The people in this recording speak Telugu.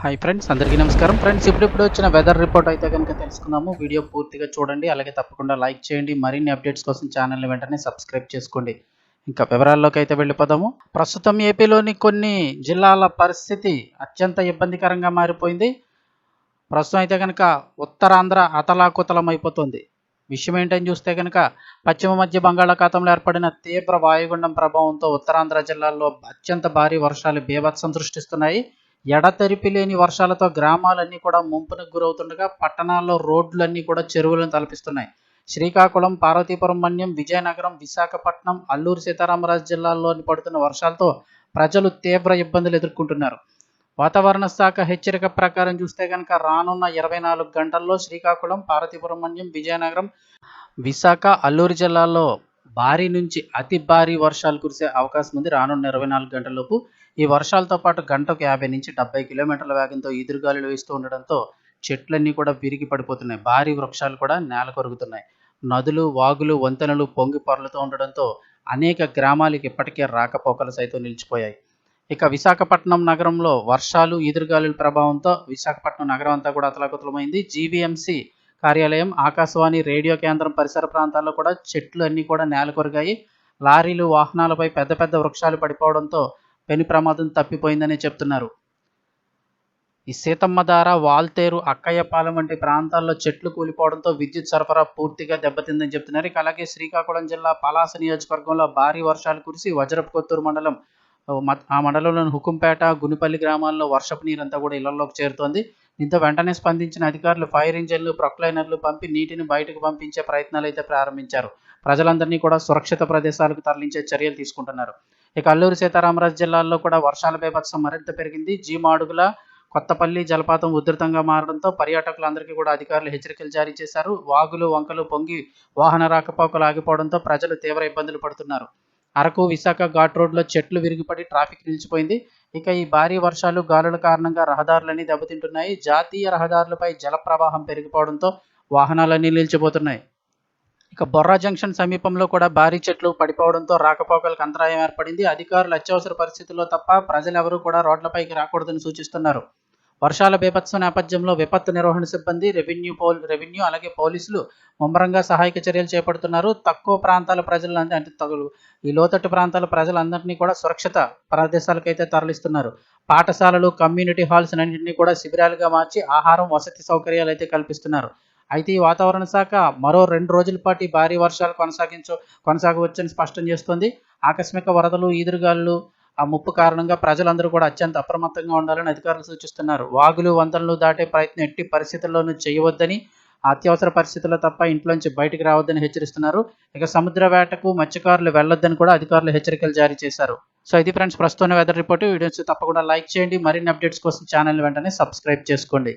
హాయ్ ఫ్రెండ్స్ అందరికీ నమస్కారం. ఫ్రెండ్స్ ఇప్పుడిప్పుడు వచ్చిన వెదర్ రిపోర్ట్ అయితే కనుక తెలుసుకుందాము. వీడియో పూర్తిగా చూడండి అలాగే తప్పకుండా లైక్ చేయండి. మరిన్ని అప్డేట్స్ కోసం ఛానల్ని వెంటనే సబ్స్క్రైబ్ చేసుకోండి. ఇంకా వివరాల్లోకి అయితే వెళ్ళిపోదాము. ప్రస్తుతం ఏపీలోని కొన్ని జిల్లాల పరిస్థితి అత్యంత ఇబ్బందికరంగా మారిపోయింది. ప్రస్తుతం అయితే కనుక ఉత్తరాంధ్ర అతలాకుతలం అయిపోతుంది విషయం ఏంటని చూస్తే కనుక పశ్చిమ మధ్య బంగాళాఖాతంలో ఏర్పడిన తీవ్ర వాయుగుండం ప్రభావంతో ఉత్తరాంధ్ర జిల్లాల్లో అత్యంత భారీ వర్షాలు బీభత్సం సృష్టిస్తున్నాయి. ఎడతెరిపి లేని వర్షాలతో గ్రామాలన్నీ కూడా ముంపునకు గురవుతుండగా పట్టణాల్లో రోడ్లన్నీ కూడా చెరువులను తలపిస్తున్నాయి. శ్రీకాకుళం పార్వతీపురం మన్యం విజయనగరం విశాఖపట్నం అల్లూరు సీతారామరాజు జిల్లాల్లోని పడుతున్న వర్షాలతో ప్రజలు తీవ్ర ఇబ్బందులు ఎదుర్కొంటున్నారు. వాతావరణ శాఖ హెచ్చరిక ప్రకారం చూస్తే కనుక రానున్న ఇరవై నాలుగు గంటల్లో శ్రీకాకుళం పార్వతీపురం మన్యం విజయనగరం విశాఖ అల్లూరు జిల్లాల్లో భారీ నుంచి అతి భారీ వర్షాలు కురిసే అవకాశం ఉంది. రానున్న ఇరవై నాలుగు గంటలలోపు ఈ వర్షాలతో పాటు గంటకు యాభై నుంచి డెబ్బై కిలోమీటర్ల వేగంతో ఎదురుగాలులు వేస్తూ ఉండడంతో చెట్లన్నీ కూడా విరిగి పడిపోతున్నాయి. భారీ వృక్షాలు కూడా నేల కొరుగుతున్నాయి నదులు వాగులు వంతెనలు పొంగి పొరలుతూ ఉండడంతో అనేక గ్రామాలకి ఇప్పటికే రాకపోకలు సైతం నిలిచిపోయాయి. ఇక విశాఖపట్నం నగరంలో వర్షాలు ఈదురుగాలుల ప్రభావంతో విశాఖపట్నం నగరం అంతా కూడా అతలాకుతలమైంది. జీవీఎంసీ కార్యాలయం ఆకాశవాణి రేడియో కేంద్రం పరిసర ప్రాంతాల్లో కూడా చెట్లు అన్నీ కూడా నేల కొరిగాయి లారీలు వాహనాలపై పెద్ద పెద్ద వృక్షాలు పడిపోవడంతో పెను ప్రమాదం తప్పిపోయిందని చెప్తున్నారు. ఈ సీతమ్మధార వాల్తేరు అక్కయ్యపాలెం వంటి ప్రాంతాల్లో చెట్లు కూలిపోవడంతో విద్యుత్ సరఫరా పూర్తిగా దెబ్బతిందని చెప్తున్నారు. అలాగే శ్రీకాకుళం జిల్లా పలాస నియోజకవర్గంలో భారీ వర్షాలు కురిసి వజ్రపు కొత్తూరు మండలం ఆ మండలంలోని హుకుంపేట గునిపల్లి గ్రామాల్లో వర్షపు నీరంతా కూడా ఇళ్ళలోకి చేరుతోంది. దీంతో వెంటనే స్పందించిన అధికారులు ఫైర్ ఇంజన్లు ప్రొక్లైనర్లు పంపి నీటిని బయటకు పంపించే ప్రయత్నాలు అయితే ప్రారంభించారు. ప్రజలందరినీ కూడా సురక్షిత ప్రదేశాలకు తరలించే చర్యలు తీసుకుంటున్నారు. ఇక అల్లూరు సీతారామరాజు జిల్లాల్లో కూడా వర్షాల బీభత్సం మరింత పెరిగింది. జీమాడుగుల కొత్తపల్లి జలపాతం ఉధృతంగా మారడంతో పర్యాటకులందరికీ కూడా అధికారులు హెచ్చరికలు జారీ చేశారు. వాగులు వంకలు పొంగి వాహన రాకపోకలు ఆగిపోవడంతో ప్రజలు తీవ్ర ఇబ్బందులు పడుతున్నారు. అరకు విశాఖ ఘాట్ రోడ్లో చెట్లు విరిగిపడి ట్రాఫిక్ నిలిచిపోయింది. ఇక ఈ భారీ వర్షాలు గాలుల కారణంగా రహదారులన్నీ దెబ్బతింటున్నాయి. జాతీయ రహదారులపై జల ప్రవాహం పెరిగిపోవడంతో వాహనాలన్నీ నిలిచిపోతున్నాయి. ఇక బొర్రా జంక్షన్ సమీపంలో కూడా భారీ చెట్లు పడిపోవడంతో రాకపోకలకు అంతరాయం ఏర్పడింది. అధికారులు అత్యవసర పరిస్థితుల్లో తప్ప ప్రజలెవరూ కూడా రోడ్లపైకి రాకూడదని సూచిస్తున్నారు. వర్షాల బీభత్సం నేపథ్యంలో విపత్తు నిర్వహణ సిబ్బంది రెవెన్యూ పోల్ రెవెన్యూ అలాగే పోలీసులు ముమ్మరంగా సహాయక చర్యలు చేపడుతున్నారు. తక్కువ ప్రాంతాల ప్రజలందరి అంటే తగులు ఈ లోతట్టు ప్రాంతాల ప్రజలందరినీ కూడా సురక్షిత ప్రదేశాలకైతే తరలిస్తున్నారు. పాఠశాలలు కమ్యూనిటీ హాల్స్ అన్నింటినీ కూడా శిబిరాలుగా మార్చి ఆహారం వసతి సౌకర్యాలు అయితే కల్పిస్తున్నారు. అయితే ఈ వాతావరణ శాఖ మరో రెండు రోజుల పాటు భారీ వర్షాలు కొనసాగించు కొనసాగవచ్చని స్పష్టం చేస్తోంది. ఆకస్మిక వరదలు ఈదురుగాలు ఆ ముప్పు కారణంగా ప్రజలందరూ కూడా అత్యంత అప్రమత్తంగా ఉండాలని అధికారులు సూచిస్తున్నారు. వాగులు వంతలను దాటే ప్రయత్నం ఎట్టి పరిస్థితుల్లోనూ చేయవద్దని అత్యవసర పరిస్థితుల్లో తప్ప ఇంట్లోంచి బయటికి రావద్దని హెచ్చరిస్తున్నారు. ఇక సముద్ర వేటకు మత్స్యకారులు వెళ్ళొద్దని కూడా అధికారులు హెచ్చరికలు జారీ చేశారు. సో ఇది ఫ్రెండ్స్ ప్రస్తుతం వెదర్ రిపోర్ట్. వీడియోస్ తప్పకుండా లైక్ చేయండి. మరిన్ని అప్డేట్స్ కోసం ఛానల్ వెంటనే సబ్స్క్రైబ్ చేసుకోండి.